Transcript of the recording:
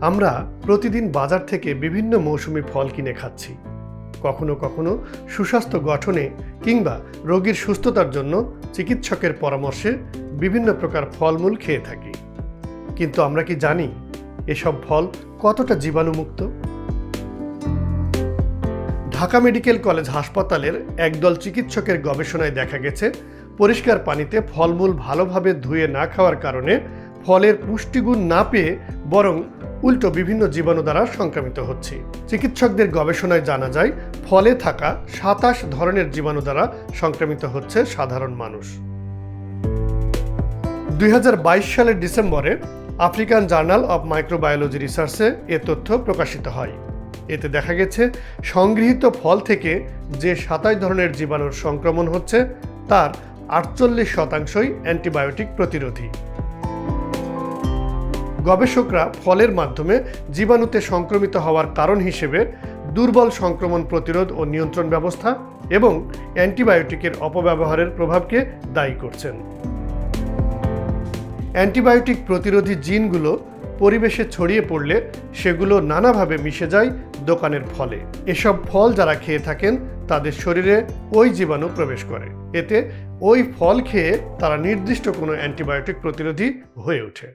আমরা প্রতিদিন বাজার থেকে বিভিন্ন মৌসুমি ফল কিনে খাচ্ছি। কখনো কখনো সুস্বাস্থ্য গঠনে কিংবা রোগীর সুস্থতার জন্য চিকিৎসকের পরামর্শে বিভিন্ন প্রকার ফলমূল খেয়ে থাকি। কিন্তু আমরা কি জানি এসব ফল কতটা জীবাণুমুক্ত? ঢাকা মেডিকেল কলেজ হাসপাতালের একদল চিকিৎসকের গবেষণায় দেখা গেছে, পরিষ্কার পানিতে ফলমূল ভালোভাবে ধুয়ে না খাওয়ার কারণে ফলের পুষ্টিগুণ না পেয়ে বরং উল্টো বিভিন্ন জীবাণু দ্বারা সংক্রামিত হচ্ছে। চিকিৎসকদের গবেষণায় জানা যায়, ফলে থাকা সাতাশ ধরনের জীবাণু দ্বারা সংক্রামিত হচ্ছে সাধারণ মানুষ। দুই হাজার বাইশ সালের ডিসেম্বরে আফ্রিকান জার্নাল অব মাইক্রোবায়োলজি রিসার্চে এ তথ্য প্রকাশিত হয়। এতে দেখা গেছে, সংগৃহীত ফল থেকে যে সাতাশ ধরনের জীবাণুর সংক্রমণ হচ্ছে, তার আটচল্লিশ শতাংশই অ্যান্টিবায়োটিক প্রতিরোধী। গবেষকরা ফলের মাধ্যমে জীবাণুতে সংক্রমিত হওয়ার কারণ হিসেবে দুর্বল সংক্রমণ প্রতিরোধ ও নিয়ন্ত্রণ ব্যবস্থা এবং অ্যান্টিবায়োটিকের অপব্যবহারের প্রভাবকে দায়ী করছেন। অ্যান্টিবায়োটিক প্রতিরোধী জিনগুলো পরিবেশে ছড়িয়ে পড়লে সেগুলো নানাভাবে মিশে যায় দোকানের ফলে। এসব ফল যারা খেয়ে থাকেন, তাদের শরীরে ওই জীবাণু প্রবেশ করে। এতে ওই ফল খেয়ে তারা নির্দিষ্ট কোনো অ্যান্টিবায়োটিক প্রতিরোধী হয়ে ওঠে।